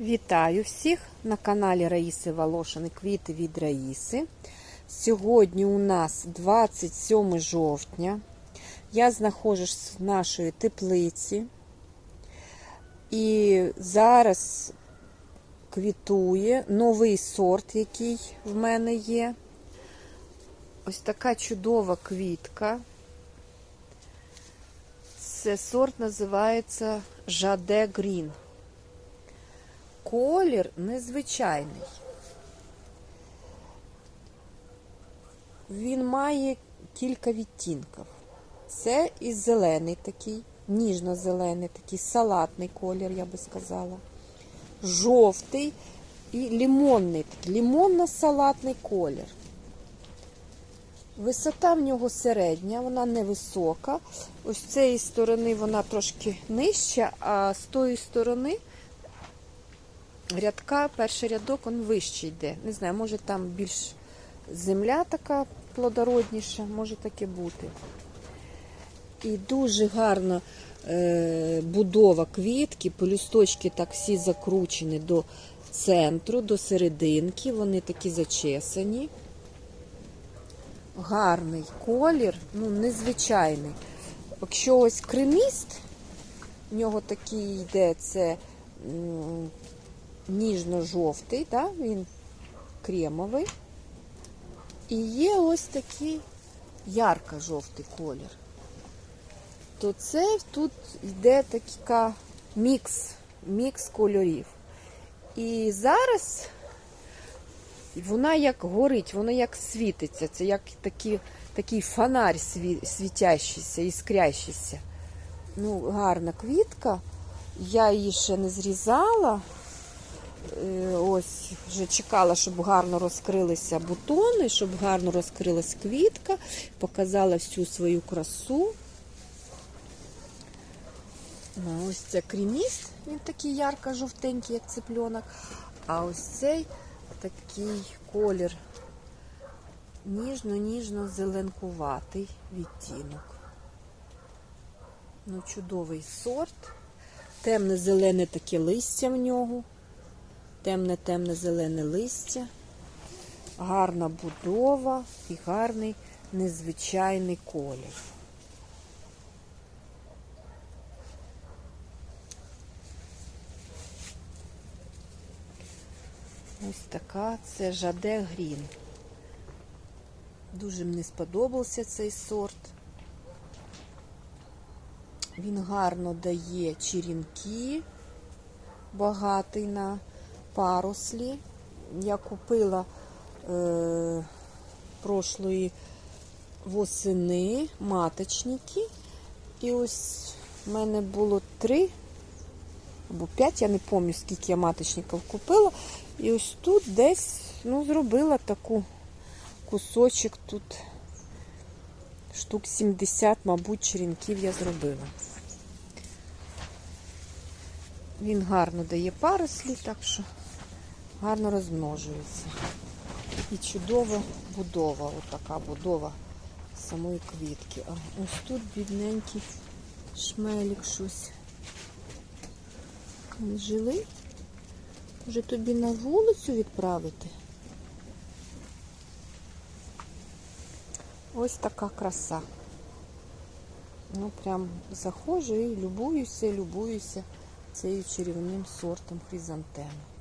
Вітаю всіх на каналі Раїси Волошини Квіти від Раїси. Сьогодні у нас 27 жовтня. Я знаходжусь в нашої теплиці. І зараз квітує новий сорт, який в мене є. Ось така чудова квітка. Це сорт називається Жаде Грін. Колір незвичайний. Він має кілька відтінків. Це і зелений такий, ніжно-зелений, такий салатний колір, я би сказала. Жовтий і лимонний, такий лимонно-салатний колір. Висота в нього середня, вона невисока. Ось з цієї сторони вона трошки нижча, а з тої сторони рядка, перший рядок, він вищий йде. Не знаю, може там більш земля така плодородніша, може таке бути. І дуже гарна е, будова квітки, полюсточки так всі закручені до центру, до серединки, вони такі зачесані. Гарний колір, ну, незвичайний. Якщо ось креміст, в нього такий йде це ніжно-жовтий, да? він кремовий. І є ось такий ярко-жовтий колір. То це тут йде така мікс, мікс кольорів. І зараз вона як горить, вона як світиться. Це як такий, такий фонарь сві, світящийся, іскрящийся. Ну, гарна квітка. Я її ще не зрізала. Е, Ось вже чекала, щоб гарно розкрилися бутони, щоб гарно розкрилась квітка, показала всю свою красу. Ось це креміст, він такий ярко-жовтенький, як цыпленок. А ось цей такий колір ніжно-ніжно-зеленкуватий відтінок. Ну, чудовий сорт. Темне-зелене таке листя в нього. Темне-темне зелене листя. Гарна будова і гарний незвичайний колір. Ось така це Жаде Грін. Дуже мені сподобався цей сорт. Він гарно дає черінки, багатий на парослі. Я купила е, прошлої восени маточники. І ось в мене було три або п'ять, я не пам'ятаю, скільки я маточників купила. І ось тут десь ну, зробила таку кусочок тут штук 70, мабуть, черенків я зробила. Він гарно дає парослі, так що гарно розмножується. І чудова будова, отака будова самої квітки. А ось тут бідненький шмелік щось. Жили? Може тобі на вулицю відправити? Ось така краса. Ну, прям заходжу і любуюся, любуюся цією чарівним сортом хризантеми.